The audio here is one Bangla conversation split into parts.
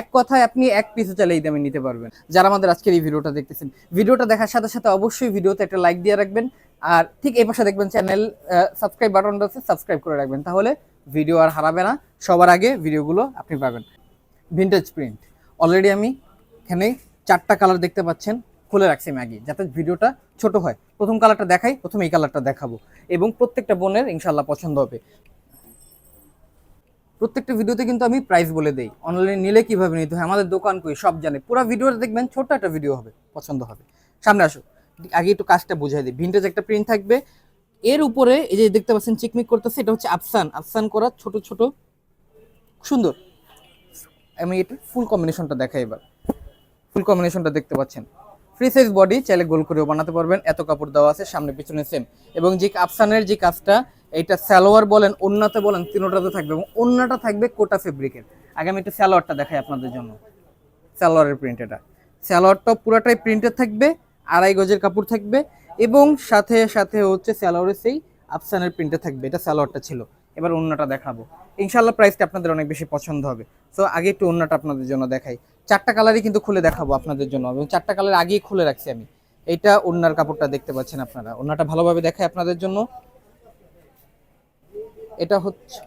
এক কথায় আপনি এক পিসও চাইলে দামে নিতে পারবেন। যারা আমাদের আজকের এই ভিডিওটা দেখতেছেন, ভিডিওটা দেখার সাথে সাথে অবশ্যই ভিডিওতে একটা লাইক দিয়ে রাখবেন। আর ঠিক এই পাশে দেখবেন চ্যানেল সাবস্ক্রাইব বাটনটা আছে সাবস্ক্রাইব করে রাখবেন। তাহলে ভিডিও আর হারাবে না, সবার আগে ভিডিওগুলো আপনি পাবেন। ভিন্টেজ প্রিন্ট অলরেডি আমি এখানে চারটা কালার দেখতে পাচ্ছেন, খুলে রাখছি ম্যাগি, যাতে ভিডিওটা ছোট হয়। প্রথম কালারটা দেখাই, প্রথম এই কালারটা দেখাবো। এবং প্রত্যেকটা বোনের ইনশাল্লাহ পছন্দ হবে। প্রত্যেকটা ভিডিওতে কিন্তু আমি প্রাইস বলে দেই। অনলাইনে নিলে কীভাবে নিতে হয়? আমাদের দোকান কই? সব জানে। পুরো ভিডিওটা দেখবেন ছোট্ট একটা ভিডিও হবে, পছন্দ হবে। সামনে আসো। আগে একটু কাজটা বুঝাই দিই। ভিন্টেজ একটা প্রিন্ট থাকবে। এর উপরে এই যে দেখতে পাচ্ছেন চিকমিক করতেছে, এটা হচ্ছে আফসান আফসান করা ছোট ছোট। সুন্দর। আমি এটা ফুল কম্বিনেশনটা দেখাই এবার। ফুল কম্বিনেশনটা দেখতে পাচ্ছেন। ফ্রি সাইজ বডি চাইলে গোল করেও বানাতে পারবেন। এত কাপড় দেওয়া আছে, সামনে, পিছনে সেম এবং যে আফসানের যে কাজটা এইটা সালোয়ার বলেন, ওন্নাতে বলেন, তিনোটাতে থাকবে এবং ওন্নাটা থাকবে কোটা ফেব্রিকের আগে আমি একটু সালোয়ারটা দেখাই আপনাদের জন্য। সালোয়ারের প্রিন্ট এটা। সালোয়ারটা পুরাটাই প্রিন্টেড থাকবে, আড়াই গজের কাপড় থাকবে এবং সাথে সাথে হচ্ছে স্যালোয়ারের সেই আফসানের প্রিন্টে থাকবে। এটা সালোয়ারটা ছিল। এবার অন্যটা দেখাবো। ইনশাল্লাহ প্রাইসটা আপনাদের অনেক বেশি পছন্দ হবে। সো আগে একটু অন্যটা আপনাদের জন্য দেখাই। চারটা কালারই কিন্তু খুলে দেখাবো আপনাদের জন্য এবং চারটা কালার আগেই খুলে রাখছি আমি। এইটা ওন্নার কাপড়টা দেখতে পাচ্ছেন আপনারা। ওন্নাটা ভালোভাবে দেখাই আপনাদের জন্য। এটা হচ্ছে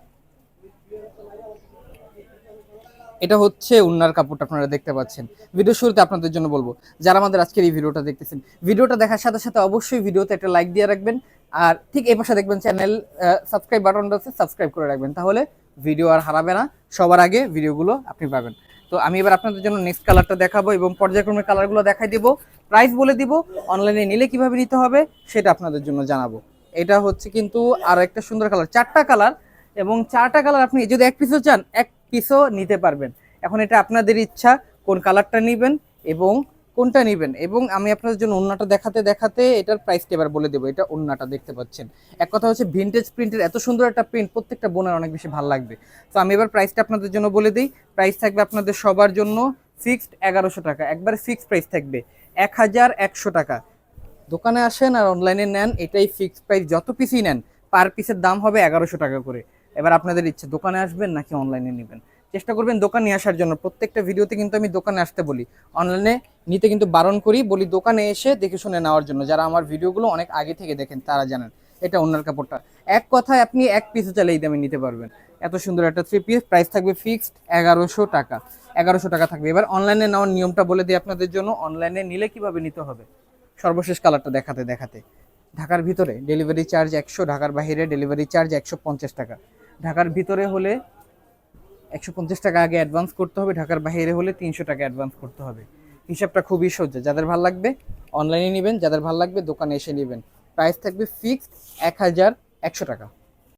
এটা হচ্ছে উন্নার কাপড়টা আপনারা দেখতে পাচ্ছেন। ভিডিও শুরুতে আপনাদের জন্য বলব, যারা আমাদের আজকের এই ভিডিওটা দেখতেছেন, ভিডিওটা দেখার সাথে সাথে অবশ্যই ভিডিওতে একটা লাইক দিয়ে রাখবেন, আর ঠিক এই পাশে দেখবেন চ্যানেল সাবস্ক্রাইব বাটনটা আছে সাবস্ক্রাইব করে রাখবেন, তাহলে ভিডিও আর হারাবে না, সবার আগে ভিডিওগুলো আপনি পাবেন। তো আমি এবার আপনাদের জন্য নেক্সট কালারটা দেখাবো এবং পর্যায়ক্রমে কালারগুলো দেখাই দিব প্রাইস বলে দিব অনলাইনে নিলে কীভাবে নিতে হবে, সেটা আপনাদের জন্য জানাব। এটা হচ্ছে কিন্তু আর একটা সুন্দর কালার, চারটা কালার এবং চারটা কালার আপনি যদি এক পিসও চান, এক পিসও নিতে পারবেন। এখন এটা আপনাদের ইচ্ছা, কোন কালারটা নেবেন এবং কোনটা নেবেন। এবং আমি আপনাদের জন্য অন্যটা দেখাতে দেখাতে এটার প্রাইসটা এবার বলে দেবো, এটা অন্যটা দেখতে পাচ্ছেন। এক কথা হচ্ছে ভিন্টেজ প্রিন্টের এত সুন্দর একটা প্রিন্ট প্রত্যেকটা বোনের অনেক বেশি ভালো লাগবে। তো আমি এবার প্রাইসটা আপনাদের জন্য বলে দিই। প্রাইস থাকবে আপনাদের সবার জন্য ফিক্সড এগারোশো টাকা, একবার ফিক্সড প্রাইস থাকবে, এক হাজার একশো টাকা। দোকানে আসেন আর অনলাইনে নেন, এটাই ফিক্সড প্রাইস যত পিসই নেন পার পিসের দাম হবে এগারোশো টাকা করে। এবার আপনাদের ইচ্ছে, দোকানে আসবেন নাকি অনলাইনে নেবেন? চেষ্টা করবেন দোকানে আসার জন্য। প্রত্যেকটা ভিডিওতে কিন্তু আমি দোকানে আসতে বলি। অনলাইনে নিতে কিন্তু বারণ করি, বলি দোকানে এসে দেখে শুনে নেওয়ার জন্য। যারা আমার ভিডিওগুলো অনেক আগে থেকে দেখেন, তারা জানেন, এটা অন্যার কাপড়টা। এক কথায় আপনি এক পিসে চাইলে এই দামে নিতে পারবেন। এত সুন্দর একটা থ্রি পিস প্রাইস থাকবে ফিক্সড এগারোশো টাকা। এগারোশো টাকা থাকবে। এবার অনলাইনে নেওয়ার নিয়মটা বলে দিই আপনাদের জন্য। অনলাইনে নিলে কীভাবে নিতে হবে? সর্বশেষ কালারটা দেখাতে দেখাতে। ঢাকার ভিতরে ডেলিভারি চার্জ একশো, ঢাকার বাইরে ডেলিভারি চার্জ একশো পঞ্চাশ টাকা। ঢাকার ভিতরে হলে একশো পঞ্চাশ টাকা আগে অ্যাডভান্স করতে হবে, ঢাকার বাহিরে হলে তিনশো টাকা অ্যাডভান্স করতে হবে। হিসাবটা খুবই সোজা যাদের ভালো লাগবে অনলাইনে নেবেন, যাদের ভালো লাগবে দোকানে এসে নেবেন। প্রাইস থাকবে ফিক্সড এক হাজার একশো টাকা।